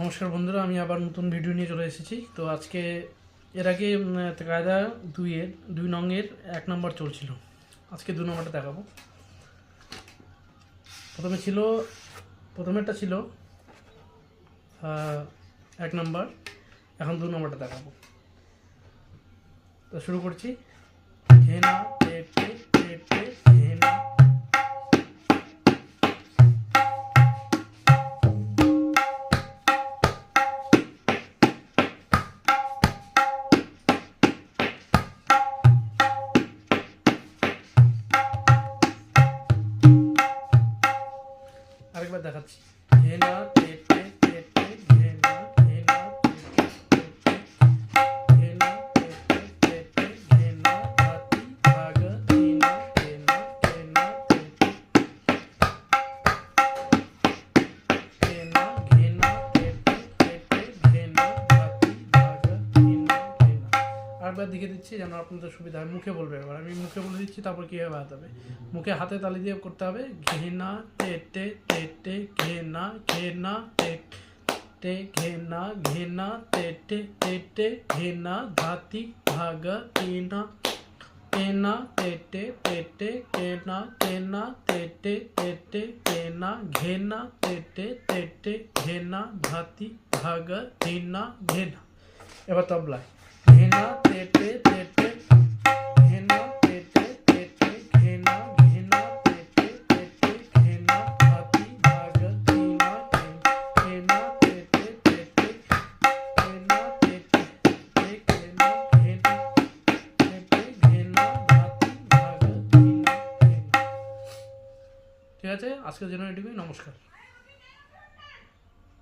নমস্কার বন্ধুরা, আমি আবার নতুন ভিডিও নিয়ে চলে এসেছি। তো আজকে এর আগে কায়দা দুইয়ের, দুই নংয়ের এক নম্বর চলছিল। আজকে দু নম্বরটা দেখাবো। প্রথমে ছিল, প্রথমেরটা ছিল এক নম্বর এখন দু নম্বরটা দেখাবো। তো শুরু করছি। টেটে ঘেনা। আরেকবার দেখাচ্ছি। ঘেনা টেটে আরেকবার দেখে দিচ্ছি যেন আপনাদের সুবিধা হয় মুখে বলবে এবার আমি মুখে বলে দিচ্ছি তারপর কীভাবে হাতে হবে মুখে হাতে তালি দিয়ে করতে হবে ঘেনা টেটে টেটে ঘেনা ঘেনা টেটে ঘেনা ঘেনা ঘে না ধাতি ভাগা টেনা টেনা টেটে টেটে টে কেনা কেনা ঘেনা টেটে টেটে ঘেনা ধাতি ভাগা এবার তবলায় ঘেনা টেটে টেটে ঘেনা টেটে টেটে ঘেনা ঘেনা টেটে টেটে ঘেনা হাতি ভাগ ঘেনা ঘেনা টেটে টেটে ঠিক আছে? আজকের জন্য এটুকুই। নমস্কার।